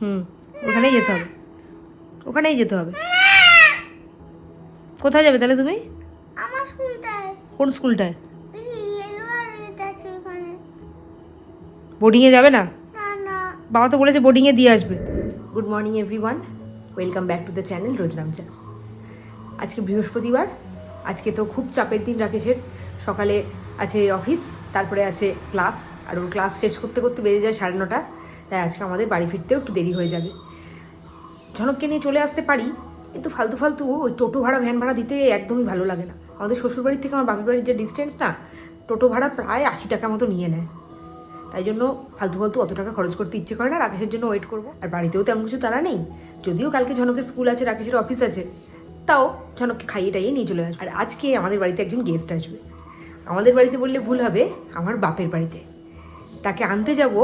হুম ওখানেই যেতে হবে। ওখানেই যেতে হবে। কোথায় যাবে তাহলে তুমি? আমার স্কুলটায়। কোন স্কুলটায়? বোর্ডিংয়ে যাবে না? না না। বাবা তো বলেছে বোর্ডিংয়ে দিয়ে আসবে। Good morning everyone welcome back to the channel রোজলামচা আজকে বৃহস্পতিবার। আজকে তো খুব চাপের দিন রাকেশের। সকালে আছে অফিস তারপরে আছে ক্লাস আর ওর ক্লাস শেষ করতে করতে বেজে যায় সাড়ে নটা। তাই আজকে আমাদের বাড়ি ফিরতেও একটু দেরি হয়ে যাবে। ঝনককে নিয়ে চলে আসতে পারি, কিন্তু ফালতু ফালতু ওই টোটো ভাড়া, ভ্যান ভাড়া দিতে একদমই ভালো লাগে না। আমাদের শ্বশুরবাড়ির থেকে আমার বাপের বাড়ির যে ডিস্টেন্স না, টোটো ভাড়া প্রায় আশি টাকা মতো নিয়ে নেয়। তাই জন্য ফালতু ফালতু অত টাকা খরচ করতে ইচ্ছে করে না, রাকেশের জন্য ওয়েট করব। আর বাড়িতেও তেমন কিছু তারা নেই, যদিও কালকে ঝনকের স্কুল আছে, রাকেশের অফিস আছে, তাও ঝনককে খাইয়ে টাইয়ে নিয়ে চলে আসবে। আর আজকে আমাদের বাড়িতে একজন গেস্ট আসবে। আমাদের বাড়িতে বললে ভুল হবে, আমার বাপের বাড়িতে। তাকে আনতে যাব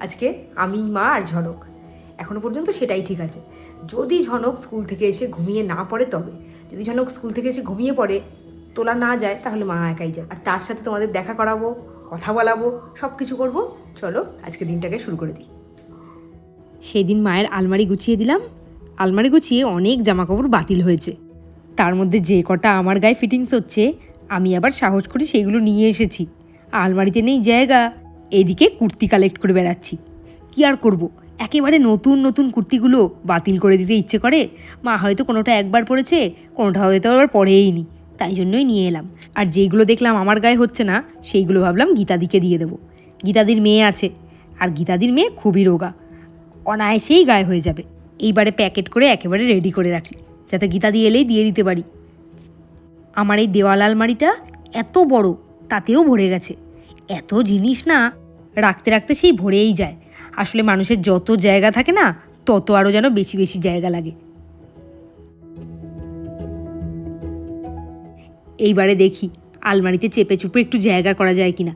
আজকে আমি, মা আর ঝনক। এখনও পর্যন্ত সেটাই ঠিক আছে। যদি ঝনক স্কুল থেকে এসে ঘুমিয়ে না পড়ে তবে, যদি ঝনক স্কুল থেকে এসে ঘুমিয়ে পড়ে, তোলা না যায়, তাহলে মা একাই যায় আর তার সাথে তোমাদের দেখা করাবো, কথা বলাবো সব কিছু করব। চলো, আজকে দিনটাকে শুরু করে দিই। সেই দিন মায়ের আলমারি গুছিয়ে দিলাম। আলমারি গুছিয়ে অনেক জামাকাপড় বাতিল হয়েছে। তার মধ্যে যে কটা আমার গায়ে ফিটিংস হচ্ছে, আমি আবার সাহস করে সেইগুলো নিয়ে এসেছি। আলমারিতে নেই জায়গা। এদিকে কুর্তি কালেক্ট করে বেড়াচ্ছি। কি আর করব? একেবারে নতুন নতুন কুর্তিগুলো বাতিল করে দিতে ইচ্ছে করে। মা হয়তো কোনোটা একবার পরেছে, কোনোটা হয়তো আবার পরেই নি। তাই জন্যই নিয়ে এলাম। আর যেইগুলো দেখলাম আমার গায়ে হচ্ছে না, সেইগুলো ভাবলাম গীতাদিকে দিয়ে দেবো। গীতাদির মেয়ে আছে। আর গীতাদির মেয়ে খুবই রোগা। অনায়াসেই গায়ে হয়ে যাবে। এইবারে প্যাকেট করে একেবারে রেডি করে রাখি, যাতে গীতাদি এলেই দিয়ে দিতে পারি। আমার এই দেওয়াল আলমারিটা এত বড়, তাতেও ভরে গেছে। এত জিনিস না রাখতে রাখতে সেই ভরেই যায়। আসলে মানুষের যত জায়গা থাকে না, তত আরও যেন বেশি বেশি জায়গা লাগে। এইবারে দেখি আলমারিতে চেপে চুপে একটু জায়গা করা যায় কিনা।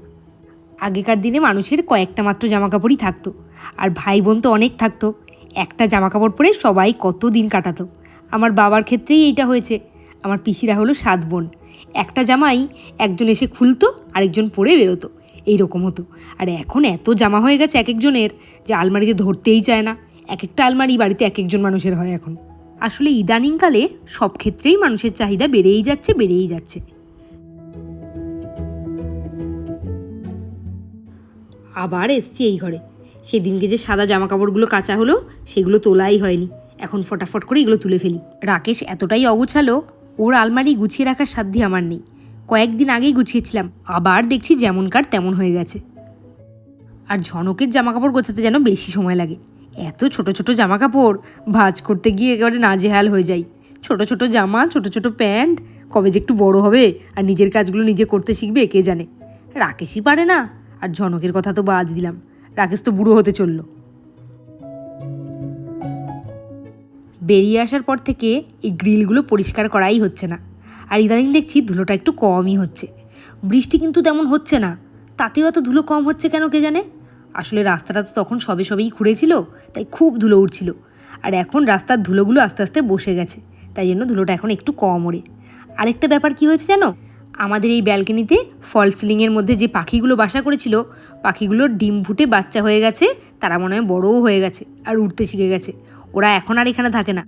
আগেকার দিনে মানুষের কয়েকটা মাত্র জামা কাপড়ই থাকতো, আর ভাই বোন তো অনেক থাকতো। একটা জামা কাপড় পরে সবাই কত দিন কাটাতো। আমার বাবার ক্ষেত্রেই এইটা হয়েছে। আমার পিসিরা হলো সাত বোন। একটা জামাই একজন এসে খুলতো, আরেকজন পরে বেরোতো। এইরকম হতো। আর এখন এত জামা হয়ে গেছে এক একজনের যে আলমারিতে ধরতেই চায় না। এক একটা আলমারি বাড়িতে এক একজন মানুষের হয় এখন। আসলে ইদানিংকালে সব ক্ষেত্রেই মানুষের চাহিদা বেড়েই যাচ্ছে বেড়েই যাচ্ছে। আবার এসছি এই ঘরে। সেদিনকে যে সাদা জামা কাপড়গুলো কাঁচা হলো, সেগুলো তোলাই হয়নি। এখন ফটাফট করে এগুলো তুলে ফেলি। রাকেশ এতটাই অগুছালো, ওর আলমারি গুছিয়ে রাখার সাধ্য আমার নেই। কয়েকদিন আগেই গুছিয়েছিলাম। আবার দেখছি যেমনকার তেমন হয়ে গেছে। আর ঝনকের জামা কাপড় গোছাতে যেন বেশি সময় লাগে। এত ছোট ছোট জামা কাপড় ভাজ করতে গিয়ে একেবারে নাজেহাল হয়ে যাই। ছোট ছোট জামা, ছোট ছোট প্যান্ট, কবে যে একটু বড় হবে আর নিজের কাজগুলো নিজে করতে শিখবে, কে জানে? রাকেশই পারে না। আর ঝনকের কথা তো বাদ দিলাম। রাকেশ তো বুড়ো হতে চলল। বেরিয়ে আসার পর থেকে এই গ্রিলগুলো পরিষ্কার করাই হচ্ছে না। আর ইদানিং দেখছি ধুলোটা একটু কমই হচ্ছে। বৃষ্টি কিন্তু তেমন হচ্ছে না। তাতেও এত ধুলো কম হচ্ছে কেন কে জানে? আসলে রাস্তাটা তো তখন সবে সবেই খুঁড়েছিল, তাই খুব ধুলো উঠছিল। আর এখন রাস্তার ধুলোগুলো আস্তে আস্তে বসে গেছে, তাই জন্য ধুলোটা এখন একটু কম ওড়ে। আরেকটা ব্যাপার কি হয়েছে জানো? আমাদের এই ব্যালকনিতে ফল সিলিংয়ের মধ্যে যে পাখিগুলো বাসা করেছিল, পাখিগুলোর ডিম ফুটে বাচ্চা হয়ে গেছে, তারা মনে হয় বড়ও হয়ে গেছে আর উঠতে শিখে গেছে। ওরা এখন আর এখানে থাকে না।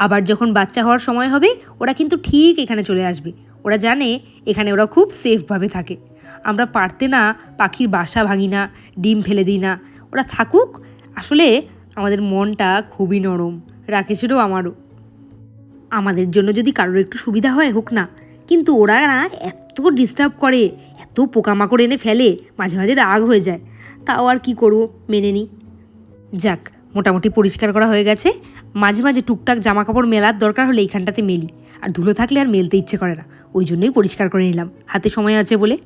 আবার যখন বাচ্চা হওয়ার সময় হবে, ওরা কিন্তু ঠিক এখানে চলে আসবে। ওরা জানে এখানে ওরা খুব সেফভাবে থাকে। আমরা পারতে না, পাখির বাসা ভাঙি না, ডিম ফেলে দিই না। ওরা থাকুক। আসলে আমাদের মনটা খুবই নরম। রাকেশেরও, আমারও। আমাদের জন্য যদি কারোর একটু সুবিধা হয়, হোক না। কিন্তু ওরা না এত ডিস্টার্ব করে, এত পোকামাকড় এনে ফেলে, মাঝে মাঝে রাগ হয়ে যায়। তাও আর কি করব, মেনে নিই যাক মোটামুটি পরিষ্কার করা হয়ে গেছে। মাঝে মাঝে টুকটাক জামা কাপড় মেলার দরকার হলে এইখানটাতে মেলি। আর ধুলো থাকলে আর মেলতে ইচ্ছে করে না। ওই জন্যই পরিষ্কার করে নিলাম। হাতে সময় আছে বলে।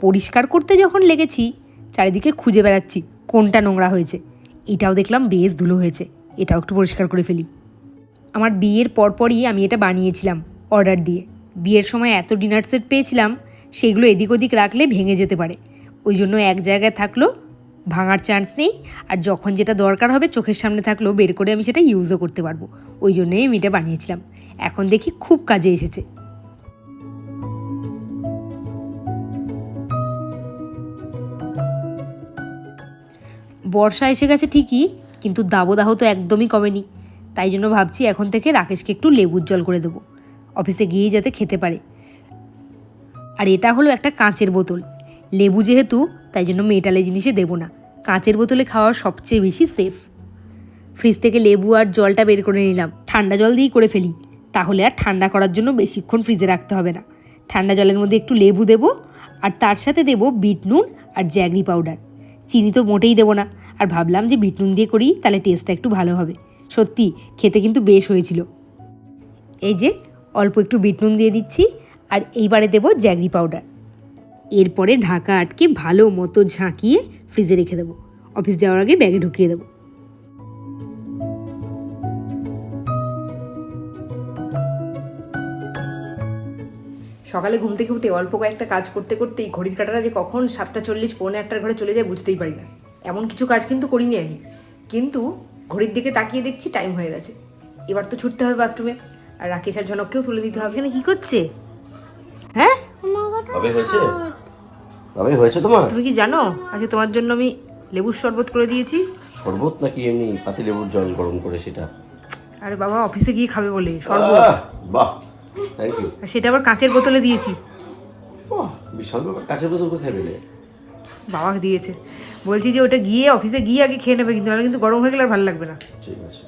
পরিষ্কার করতে যখন লেগেছি, চারিদিকে খুঁজে বেড়াচ্ছি কোনটা নোংরা হয়েছে। এটাও দেখলাম বেশ ধুলো হয়েছে। এটাও একটু পরিষ্কার করে ফেলি। আমার বিয়ের পরপরই আমি এটা বানিয়েছিলাম অর্ডার দিয়ে। বিয়ের সময় এত ডিনার সেট পেয়েছিলাম, সেগুলো এদিক ওদিক রাখলে ভেঙে যেতে পারে। ওই জন্য এক জায়গায় থাকল, ভাঙার চান্স নেই, আর যখন যেটা দরকার হবে চোখের সামনে থাকলেও বের করে আমি সেটা ইউজও করতে পারব। ওই জন্যই আমি এটা বানিয়েছিলাম। এখন দেখি খুব কাজে এসেছে। বর্ষা এসে গেছে ঠিকই, কিন্তু দাবদাহ তো একদমই কমেনি। তাই জন্য ভাবছি এখন থেকে রাকেশকে একটু লেবুর জল করে দেবো। অফিসে গিয়েই যাতে খেতে পারে। আর এটা হলো একটা কাঁচের বোতল। লেবু যেহেতু, তাই জন্য মেটালে জিনিসে দেবো না। কাঁচের বোতলে খাওয়া সবচেয়ে বেশি সেফ ফ্রিজ থেকে লেবু আর জলটা বের করে নিলাম। ঠান্ডা জল দিয়েই করে ফেলি। তাহলে আর ঠান্ডা করার জন্য বেশিক্ষণ ফ্রিজে রাখতে হবে না। ঠান্ডা জলের মধ্যে একটু লেবু দেবো, আর তার সাথে দেবো বিট নুন আর জ্যাগরি পাউডার চিনি তো মোটেই দেবো না। আর ভাবলাম যে বিট নুন দিয়ে করি, তাহলে টেস্টটা একটু ভালো হবে। সত্যি, খেতে কিন্তু বেশ হয়েছিল। এই যে, অল্প একটু বিট নুন দিয়ে দিচ্ছি, আর এইবারে দেবো জ্যাগরি পাউডার এরপরে ঢাকা আটকে ভালো মতো ঝাঁকিয়ে ফ্রিজে রেখে দেবো। অফিস যাওয়ার আগে ব্যাগে ঢুকিয়ে দেবো। সকালে ঘুম থেকে উঠে অল্প কয়েকটা কাজ করতে করতেই ঘড়ির কাটাটা যে কখন সাতটা চল্লিশ পৌনে আটটার ঘরে চলে যায় বুঝতেই পারি না। এমন কিছু কাজ কিন্তু করিনি আমি। কিন্তু ঘড়ির দিকে তাকিয়ে দেখছি টাইম হয়ে গেছে। এবার তো ছুটতে হবে বাথরুমে। আর রাকেশ আর জনককেও তুলে দিতে হবে। এখানে কি করছে? হ্যাঁ? আমার কথা হয়েছে? কবে হয়েছে তোমার? তুমি কি জানো? আজকে তোমার জন্য আমি লেবুর শরবত করে দিয়েছি। শরবত নাকি এমনি পাতি লেবুর জল গরম করে সেটা? আরে বাবা অফিসে গিয়ে খাবে বলে শরবত। বাহ থ্যাংক ইউ সেটা আবার কাঁচের বোতলে দিয়েছি। বিশাল ব্যাপার কাছের বোতল কোথায় পেলে? বাবা দিয়েছে। বলছি যে ওটা গিয়ে অফিসে গিয়ে আগে খেয়ে নেবে কিন্তু নাহলে কিন্তু গরম হয়ে গেলে আর ভালো লাগবে না। ঠিক আছে।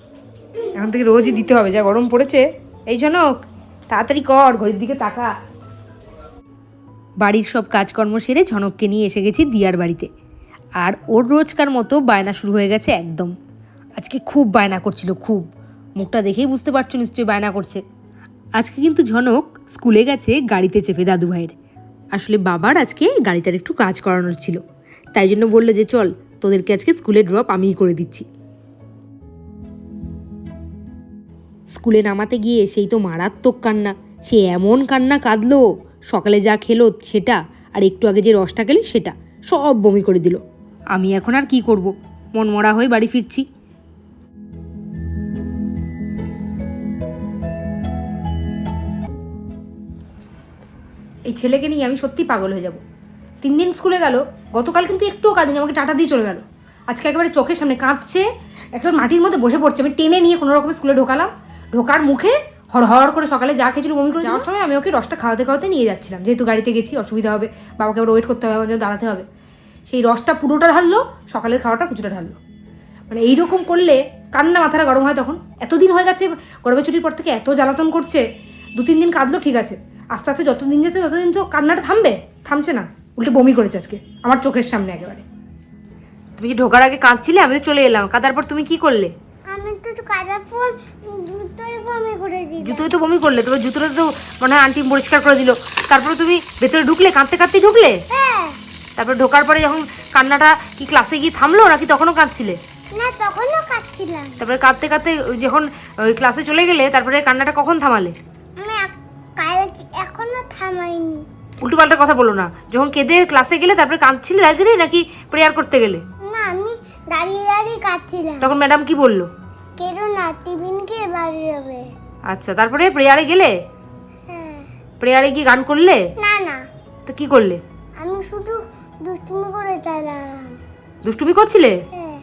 এখন থেকে রোজই দিতে হবে যা গরম পড়েছে। এই জনক তাড়াতাড়ি কর ঘড়ির দিকে তাকা। বাড়ির সব কাজকর্ম সেরে ঝনককে নিয়ে এসে গেছি দিয়ার বাড়িতে। আর ওর রোজকার মতো বায়না শুরু হয়ে গেছে একদম। আজকে খুব বায়না করছিল, খুব। মুখটা দেখেই বুঝতে পারছ নিশ্চয়ই বায়না করছে। আজকে কিন্তু ঝনক স্কুলে গেছে গাড়িতে চেপে দাদু ভাইয়ের। আসলে বাবার আজকে গাড়িটার একটু কাজ করানোর ছিল। তাই জন্য বলল যে, চল, তোদেরকে আজকে স্কুলে ড্রপ আমিই করে দিচ্ছি। স্কুলে নামাতে গিয়ে সেই তো মারাত্মক কান্না। সে এমন কান্না কাঁদলো সকালে যা খেলো সেটা, আর একটু আগে যে রসটা খেলে সেটা, সব বমি করে দিল। আমি এখন আর কি করব? মন মরা হয়ে বাড়ি ফিরছি। এই ছেলেকে নিয়ে আমি সত্যি পাগল হয়ে যাব। তিন দিন স্কুলে গেল, গতকাল কিন্তু একটুও কাঁদিনি, আমাকে টাটা দিয়ে চলে গেল। আজকে একেবারে চোখের সামনে কাঁদছে, একটা মাটির মধ্যে বসে পড়ছে। আমি টেনে নিয়ে কোনো রকম স্কুলে ঢোকালাম। ঢোকার মুখে হড়হড় করে সকালে যা খেয়েছিল বমি করে যাওয়ার সময় আমি ওকে রসটা খাওয়াতে খাওয়াতে নিয়ে যাচ্ছিলাম। যেহেতু গাড়িতে গেছি অসুবিধা হবে বাবাকে আবার ওয়েট করতে হবে আমাদের দাঁড়াতে হবে। সেই রসটা পুরোটা ঢাললো সকালের খাওয়াটা কিছুটা ঢাললো। মানে এইরকম করলে কান্না মাথাটা গরম হয় তখন। এতদিন হয়ে গেছে গরমের ছুটির পর থেকে এত জ্বালাতন করছে দু তিন দিন কাঁদলো ঠিক আছে। আস্তে আস্তে যত দিন যাচ্ছে ততদিন তো কান্নাটা থামবে থামছে না। উল্টে বমি করেছে আজকে আমার চোখের সামনে একেবারে। তুমি যে ঢোকার আগে কাঁদছিলে? আমি তো চলে এলাম। কাঁদার পর তুমি কি করলে? তো বমি জুতোই তো বমি করলে তবে জুতোটা তো মনে হয় আন্টি পরিষ্কার করে দিল। তারপরে তুমি ভেতরে ঢুকলে কাঁদতে কাঁদতে ঢুকলে? হ্যাঁ। তারপরে ঢোকার পরে যখন কান্নাটা কি ক্লাসে গিয়ে থামলো নাকি তখনও কাঁদছিলে? না তখনও কাচ্ছিলাম তারপরে কাঁদতে কাঁদতে যখন ওই ক্লাসে চলে গেলে তারপরে কান্নাটা কখন থামালে? এখনও থামাইনি। উল্টো পাল্টা কথা বলো না। যখন কেঁদে ক্লাসে গেলে তারপরে কাঁদছিলে দাঁড়িয়ে নাকি প্রেয়ার করতে গেলে? না আমি দাঁড়িয়ে দাঁড়িয়ে কাচ্ছিলাম তখন ম্যাডাম কি বলল? কেন না টিফিনকে বাড়ি যাবে। আচ্ছা তারপরে প্রেয়ারে গেলে? হ্যাঁ। প্রেয়ারে গিয়ে গান করলে? না না। তো কি করলে? আমি শুধু দুষ্টুমি করে চালালাম দুষ্টুমি করছিলে? হ্যাঁ।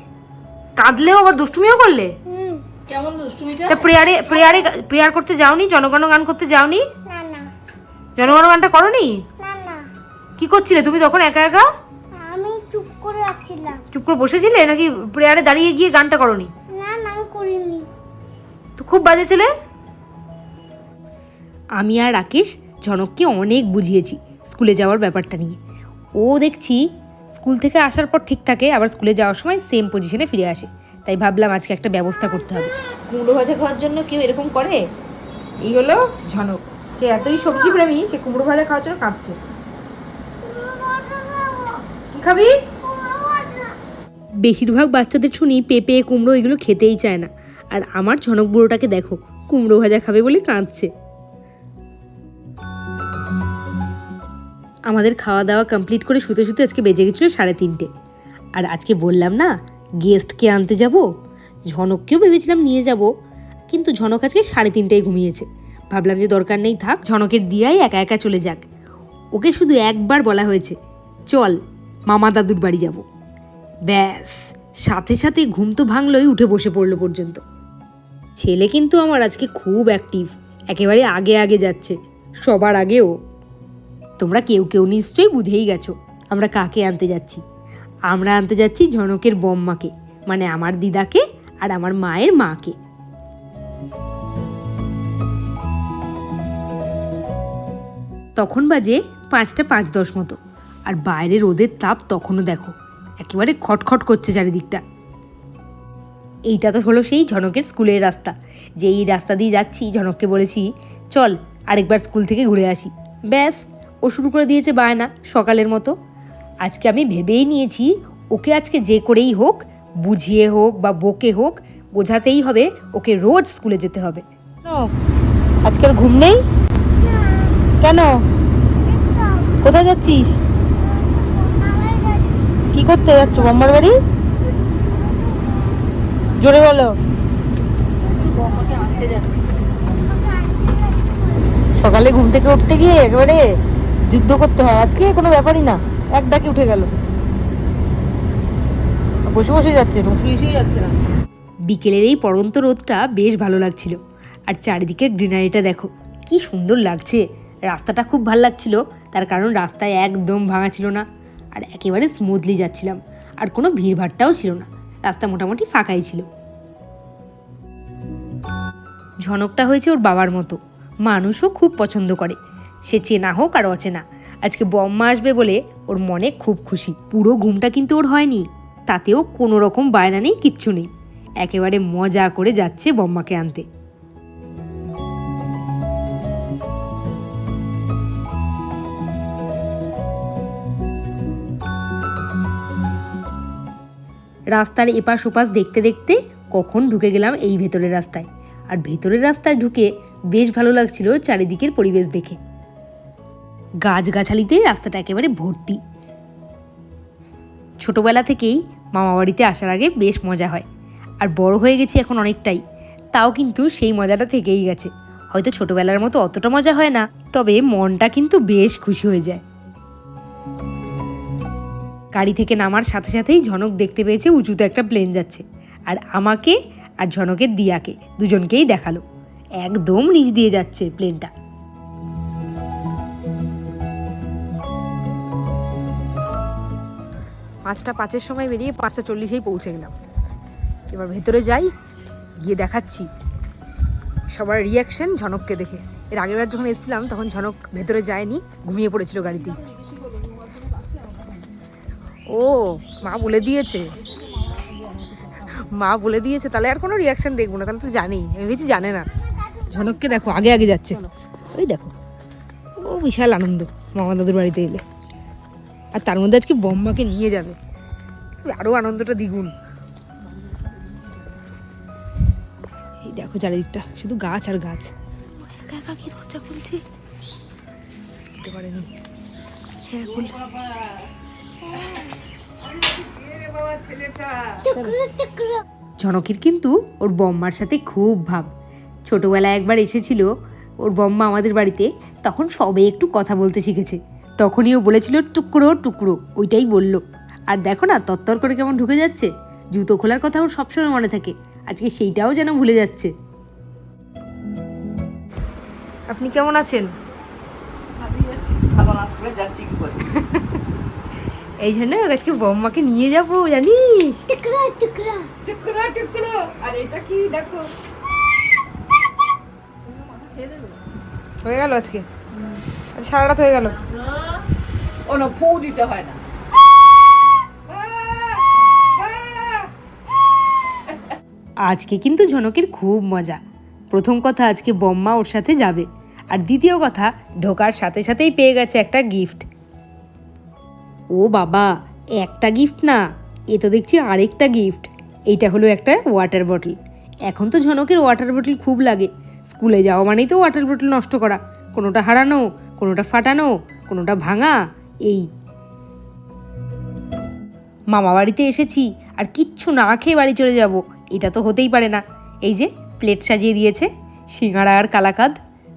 কাঁদলেও আবার দুষ্টুমিও করলে? হুম। তা প্রেয়ারে প্রেয়ারে প্রেয়ার করতে যাওনি? জনগণ গান করতে যাওনি? না না। জনগণ গানটা করনি? না না। কি করছিলে? তুমি তখন একা একা? আমি চুপ করে রাখছিলাম চুপ করে বসেছিলে? নাকি প্রেয়ারে দাঁড়িয়ে গিয়ে গানটা করিনি? তো খুব বাজে ছেলে। আমি আর রাকেশ ঝনককে অনেক বুঝিয়েছি স্কুলে যাওয়ার ব্যাপারটা নিয়ে। ও দেখছি স্কুল থেকে আসার পর ঠিক থাকে আবার স্কুলে যাওয়ার সময় সেম পজিশনে ফিরে আসে। তাই ভাবলাম আজকে একটা ব্যবস্থা করতে হবে। কুমড়ো ভাজা খাওয়ার জন্য কেউ এরকম করে? এই হলো ঝনক। সে এতই সবজি প্রেমী সে কুমড়ো ভাজা খাওয়ার জন্য কাঁদছে। কি খাবি? বেশিরভাগ বাচ্চাদের শুনি পেঁপে কুমড়ো এগুলো খেতেই চায় না। আর আমার ঝনক বুড়োটাকে দেখো, কুমড়ো ভাজা খাবে বলে কাঁদছে। আমাদের খাওয়া দাওয়া কমপ্লিট করে শুতে শুতে আজকে বেজে গেছিল সাড়ে তিনটে। আর আজকে বললাম না গেস্টকে আনতে যাব, ঝনককেও ভেবেছিলাম নিয়ে যাব, কিন্তু ঝনক আজকে সাড়ে তিনটায় ঘুমিয়েছে। ভাবলাম যে দরকার নেই থাক, ঝনকের দিয়াই একা একা চলে যাক। ওকে শুধু একবার বলা হয়েছে, চল, মামা দাদুর বাড়ি যাব। ব্যাস, সাথে সাথে ঘুম তো ভাঙলই উঠে বসে পড়ল পর্যন্ত। ছেলে কিন্তু আমার আজকে খুব অ্যাক্টিভ একেবারে আগে আগে যাচ্ছে, সবার আগেও। তোমরা কেউ কেউ নিশ্চয়ই বুঝেই গেছো আমরা কাকে আনতে যাচ্ছি। আমরা আনতে যাচ্ছি ঝনকের বম্মাকে মানে আমার দিদাকে আর আমার মায়ের মাকে। তখন বাজে পাঁচটা পাঁচ দশ মতো, আর বাইরে রোদের তাপ তখনও দেখো, একেবারে খটখট করছে চারিদিকটা। এইটা তো হলো সেই ঝনকের স্কুলের রাস্তা। যে এই রাস্তা দিয়ে যাচ্ছি ঝনককে বলেছি চল আরেকবার স্কুল থেকে ঘুরে আসি। ব্যাস ও শুরু করে দিয়েছে বায়না সকালের মতো। আজকে আমি ভেবেই নিয়েছি ওকে আজকে যে করেই হোক বুঝিয়ে হোক বা বকে হোক বোঝাতেই হবে ওকে রোজ স্কুলে যেতে হবে। আজকের ঘুম নেই? কেন? কোথায় যাচ্ছিস? কি করতে যাচ্ছ? বাড়ি? জোরে বলো। সকালে ঘুম থেকে উঠতে গিয়ে একেবারে যুদ্ধ করতে হয়। আজকে কোনো ব্যাপারই না। এক ডাকে উঠে গেল। বসে বসে যাচ্ছে যাচ্ছে না বিকেলের এই পড়ন্ত রোদটা বেশ ভালো লাগছিল। আর চারিদিকের গ্রিনারিটা দেখো, কি সুন্দর লাগছে। রাস্তাটা খুব ভালো লাগছিল, তার কারণ রাস্তায় একদম ভাঙা ছিল না। আর একেবারে স্মুথলি যাচ্ছিলাম। আর কোনো ভিড়ভাড়টাও ছিল না। রাস্তা মোটামুটি ফাঁকাই ছিল। ঝনকটা হয়েছে ওর বাবার মতো। মানুষও খুব পছন্দ করে। সে চেনা হোক আর অচেনা। আজকে বম্মা আসবে বলে ওর মনে খুব খুশি। পুরো ঘুমটা কিন্তু ওর হয়নি। তাতেও কোনো রকম বায়না নেই, কিচ্ছু নেই। একেবারে মজা করে যাচ্ছে বম্মাকে আনতে। রাস্তার এপাশ ওপাশ দেখতে দেখতে কখন ঢুকে গেলাম এই ভেতরের রাস্তায়। আর ভেতরের রাস্তায় ঢুকে বেশ ভালো লাগছিল চারিদিকের পরিবেশ দেখে। গাছগাছালিতে রাস্তাটা একেবারে ভর্তি। ছোটবেলা থেকেই মামাবাড়িতে আসার আগে বেশ মজা হয়। আর বড় হয়ে গেছি এখন অনেকটাই। তাও কিন্তু সেই মজাটা থেকেই গেছে। হয়তো ছোটবেলার মতো অতটা মজা হয় না, তবে মনটা কিন্তু বেশ খুশি হয়ে যায়। গাড়ি থেকে নামার সাথে সাথেই ঝনক দেখতে পেয়েছে উঁচুতে একটা প্লেন যাচ্ছে। আর আমাকে আর ঝনকের দিয়াকে দুজনকেই দেখাল। একদম নিচ দিয়ে যাচ্ছে প্লেনটা পাঁচটা পাঁচের সময় বেরিয়ে পাঁচটা চল্লিশেই পৌঁছে গেলাম। এবার ভেতরে যাই, গিয়ে দেখাচ্ছি। সবার রিয়াকশন ঝনককে দেখে। এর আগেরবার যখন এসেছিলাম, তখন ঝনক ভেতরে যায়নি, ঘুমিয়ে পড়েছিল গাড়িতেই। ও মা বলে দিয়েছে। মা বলে দিয়েছে তাহলে আর কোনো রিয়াকশন দেখব না তাহলে তো জানি আমি ভেবেছি জানে না। ঝনককে দেখো আগে আগে যাচ্ছে। ওই দেখো ও বিশাল আনন্দ মামা দাদুর বাড়িতে এলে। আর তার মধ্যে আজকে বম্মাকে নিয়ে যাবে। আরও আনন্দটা দ্বিগুণ। এই দেখো চারিদিকটা শুধু গাছ আর গাছ। একা একা কি দরজা খুলছি? বুঝতে পারেনি। হ্যাঁ খুল। ঝনকের কিন্তু ওর বম্মার সাথে খুব ভাব। ছোটোবেলায় একবার এসেছিল ওর বম্মা আমাদের বাড়িতে তখন সবে একটু কথা বলতে শিখেছে। তখনই ও বলেছিল টুকরো টুকরো। ওইটাই বলল। আর দেখো না তত্তর করে কেমন ঢুকে যাচ্ছে। জুতো খোলার কথা ওর সবসময় মনে থাকে। আজকে সেইটাও যেন ভুলে যাচ্ছে। আপনি কেমন আছেন? এই জন্য আজকে বম্মাকে নিয়ে যাব জানিস? টুকরো টুকরো। টুকরো টুকরো। আর এটা কি? দেখো। হয়ে গেল আজকে? সারা রাত হয়ে গেল। ও না ফু দিতে হয় না। আজকে কিন্তু ঝনকের খুব মজা। প্রথম কথা আজকে বম্মা ওর সাথে যাবে। আর দ্বিতীয় কথা ঢোকার সাথে সাথেই পেয়ে গেছে একটা গিফট ও বাবা, একটা গিফট না। এ তো দেখছি আরেকটা গিফট এইটা হলো একটা ওয়াটার বটল এখন তো ঝনকের ওয়াটার বটল খুব লাগে। স্কুলে যাওয়া মানেই তো ওয়াটার বটল নষ্ট করা। কোনোটা হারানো, কোনোটা ফাটানো, কোনোটা ভাঙা, এই। মামা বাড়িতে এসেছি, আর কিচ্ছু না খেয়ে বাড়ি চলে যাব। এটা তো হতেই পারে না। এই যে প্লেট সাজিয়ে দিয়েছে সিঙ্গাড়া আর কালাকাদ।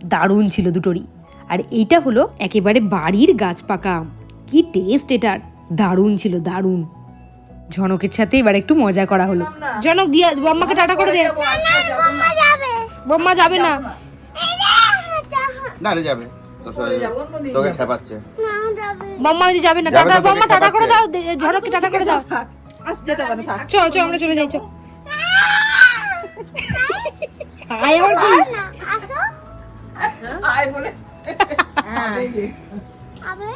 দারুণ ছিল দুটোরই। আর এইটা হলো একেবারে বাড়ির গাছ পাকা আম। কি টেস্ট এটার দারুণ ছিল দারুণ। ঝনকের সাথে এবার একটু মজা করা হলো। জনক দিয়া বম্মাকে টাটা করে দে। বম্মা যাবে না। না রে যাবে। তোকে খেপাচ্ছে। বম্মা যদি যাবে না টাটা বম্মা টাটা করে দাও ঝনককে টাটা করে দাও। থাক আস যেতে পারে থাক। চ চ আমরা চলে যাই চ আয় না আসো। আয় বলে। আবে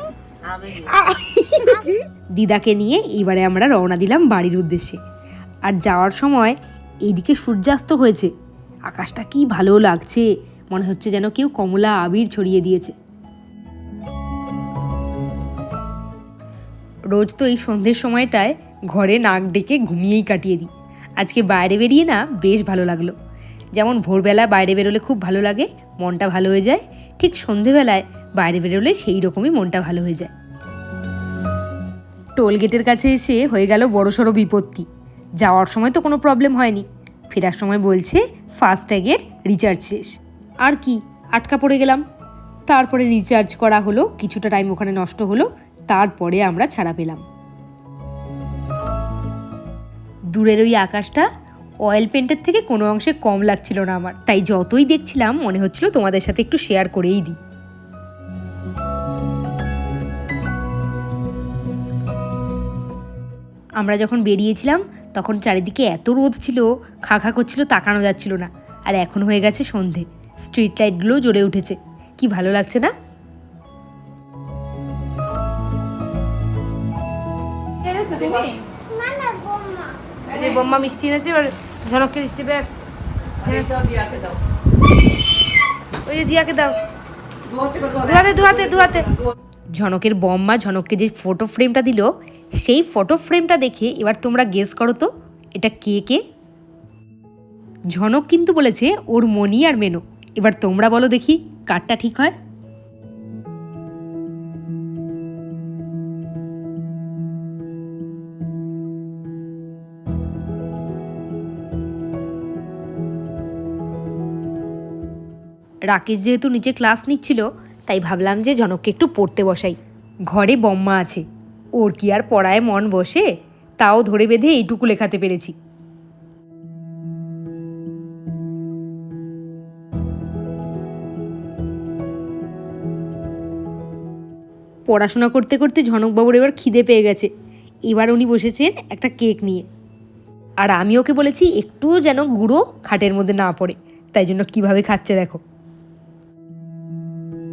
দিদাকে নিয়ে এবারে আমরা রওনা দিলাম বাড়ির উদ্দেশ্যে। আর যাওয়ার সময় এইদিকে সূর্যাস্ত হয়েছে। আকাশটা কি ভালো লাগছে, মনে হচ্ছে যেন কেউ কমলা আবির ছড়িয়ে দিয়েছে। রোজ তো এই সন্ধ্যের সময়টায় ঘরে নাক ডেকে ঘুমিয়েই কাটিয়ে দিই। আজকে বাইরে বেরিয়ে না বেশ ভালো লাগল। যেমন ভোরবেলা বাইরে বেরোলে খুব ভালো লাগে, মনটা ভালো হয়ে যায়, ঠিক সন্ধেবেলায় বাইরে বেরোলে সেই রকমই মনটা ভালো হয়ে যায়। টোল গেটের কাছে এসে হয়ে গেল বড়সড় বিপত্তি। যাওয়ার সময় তো কোনো প্রবলেম হয়নি। ফেরার সময় বলছে ফাস্ট্যাগের রিচার্জ শেষ। আর কি, আটকা পড়ে গেলাম। তারপরে রিচার্জ করা হলো, কিছুটা টাইম ওখানে নষ্ট হলো, তারপরে আমরা ছাড়া পেলাম। দূরের ওই আকাশটা অয়েল পেন্টের থেকে কোনো অংশে কম লাগছিল না আমার। তাই যতই দেখছিলাম, মনে হচ্ছিল তোমাদের সাথে একটু শেয়ার করেই দিই। আমরা যখন বেরিয়েছিলাম তখন চারিদিকে এত রোদ ছিল খা খা করছিল তাকানো যাচ্ছিল না। আর এখন হয়ে গেছে সন্ধে। স্ট্রিট লাইটগুলো জ্বলে উঠেছে। কি ভালো লাগছে না? বোম্মা মিষ্টি এনেছে এবার ঝনককে দিচ্ছে ব্যাস। ওই যে দিয়াকে দাও। ঝনকের বম্মা ঝনককে যে ফটো ফ্রেমটা দিল সেই ফটো ফ্রেমটা দেখে এবার তোমরা গেস করো তো, এটা কে কে? ঝনক কিন্তু বলেছে ওর মনি আর মেনো। এবার তোমরা বলো দেখি কারটা ঠিক হয়। রাকেশ যেহেতু নিচে ক্লাস নিচ্ছিল, তাই ভাবলাম যে জনককে একটু পড়তে বসাই। ঘরে বম্মা আছে। ওর কি আর পড়ায় মন বসে? তাও ধরে বেঁধে এইটুকু লেখাতে পেরেছি। পড়াশোনা করতে করতে ঝনকবাবুর এবার খিদে পেয়ে গেছে। এবার উনি বসেছেন একটা কেক নিয়ে। আর আমি ওকে বলেছি, একটুও যেন গুঁড়ো খাটের মধ্যে না পড়ে। তাই জন্য কীভাবে খাচ্ছে দেখো।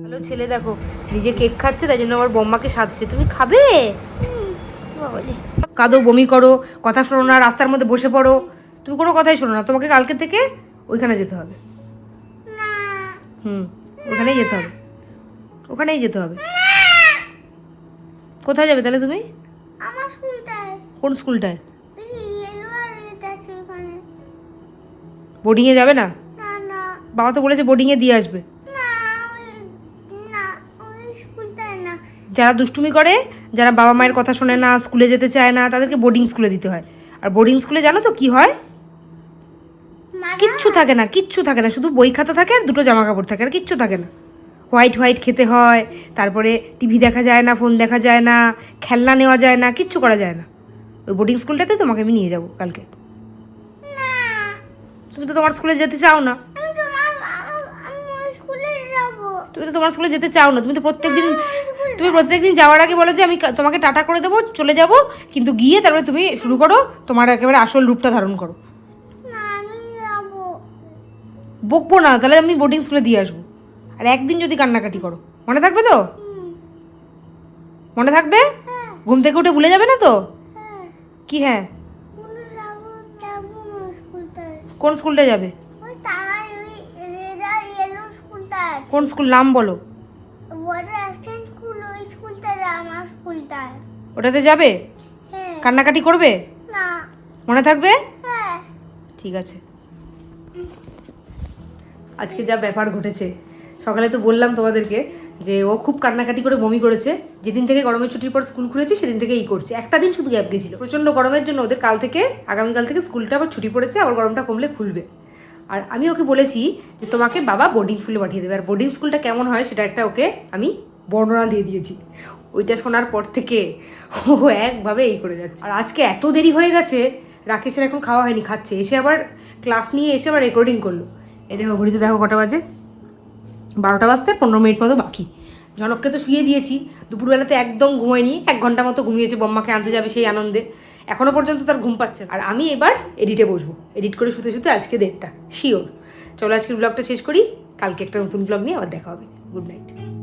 ভালো ছেলে দেখো নিজে কেক খাচ্ছে তাই জন্য আমার বম্মাকে সাজছে। তুমি খাবে। কাঁদো বমি করো কথা শোনো না রাস্তার মধ্যে বসে পড়ো। তুমি কোনো কথাই শোনো না তোমাকে কালকে থেকে ওইখানে যেতে হবে। হুম ওখানেই যেতে হবে। ওখানেই যেতে হবে। কোথায় যাবে তাহলে তুমি? আমার স্কুলটায়। কোন স্কুলটায়? বোর্ডিংয়ে যাবে না? বাবা তো বলেছে বোর্ডিংয়ে দিয়ে আসবে না ওই না ওই স্কুলটায় না যারা দুষ্টুমি করে যারা বাবা মায়ের কথা শোনে না স্কুলে যেতে চায় না তাদেরকে বোর্ডিং স্কুলে দিতে হয়। আর বোর্ডিং স্কুলে জানো তো কি হয়? কিচ্ছু থাকে না কিচ্ছু থাকে না। শুধু বই খাতা থাকে আর দুটো জামা কাপড় থাকে আর কিচ্ছু থাকে না। হোয়াইট হোয়াইট খেতে হয় তারপরে টিভি দেখা যায় না ফোন দেখা যায় না খেলনা নেওয়া যায় না কিচ্ছু করা যায় না। ওই বোর্ডিং স্কুলটাতে তোমাকে আমি নিয়ে যাব কালকে। তুমি তো তোমার স্কুলে যেতে চাও না। তুমি তো তোমার স্কুলে যেতে চাও না। তুমি তো প্রত্যেকদিন তুমি প্রত্যেকদিন যাওয়ার আগে বলো যে আমি তোমাকে টাটা করে দেবো চলে যাব কিন্তু গিয়ে তারপরে তুমি শুরু করো তোমার একেবারে আসল রূপটা ধারণ করো। বকবো না তাহলে আমি বোর্ডিং স্কুলে দিয়ে আসব। আর একদিন যদি কান্নাকাটি করো মনে থাকবে তো? মনে থাকবে? হ্যাঁ। ঘুম থেকে উঠে ভুলে যাবে না তো? হ্যাঁ। কি হ্যাঁ? কোন স্কুলটা যাবে? কোন স্কুল নাম বলো বড় অ্যাকশন স্কুল ওই স্কুলটায় আমার স্কুলটায় ওটাতে যাবে? হ্যাঁ। কান্নাকাটি করবে? মনে থাকবে? হ্যাঁ। ঠিক আছে। আজকে যা ব্যাপার ঘটেছে সকালে তো বললাম তোমাদেরকে যে ও খুব কান্নাকাটি করে বমি করেছে। যেদিন থেকে গরমের ছুটির পর স্কুল খুলেছে সেদিন থেকে এই করছে। একটা দিন শুধু গ্যাপ গেছিল। প্রচণ্ড গরমের জন্য ওদের কাল থেকে আগামীকাল থেকে স্কুলটা আবার ছুটি পড়েছে আবার গরমটা কমলে খুলবে। আর আমি ওকে বলেছি যে তোমাকে বাবা বোর্ডিং স্কুলে পাঠিয়ে দেবে। আর বোর্ডিং স্কুলটা কেমন হয় সেটা একটা ওকে আমি বর্ণনা দিয়ে দিয়েছি। ওইটা শোনার পর থেকে ও একভাবে এই করে যাচ্ছে। আর আজকে এত দেরি হয়ে গেছে, রাকেশের এখন খাওয়া হয়নি, খাচ্ছে। এসে আবার ক্লাস নিয়ে এসে আবার রেকর্ডিং করল। এ দেখো, ঘড়িতে দেখো কটা বাজে। বারোটা বাজতে পনেরো মিনিট মতো বাকি। জনককে তো শুয়ে দিয়েছি, দুপুরবেলাতে একদম ঘুমায়নি, এক ঘণ্টা মতো ঘুমিয়েছে, বম্মাকে আনতে যাবে সেই আনন্দে। এখনও পর্যন্ত তার ঘুম পাচ্ছে। আর আমি এবার এডিটে বসবো। এডিট করে শুতে শুতে আজকে দেড়টা শিওর চলো আজকের ব্লগটা শেষ করি। কালকে একটা নতুন ব্লগ নিয়ে আবার দেখা হবে। Good night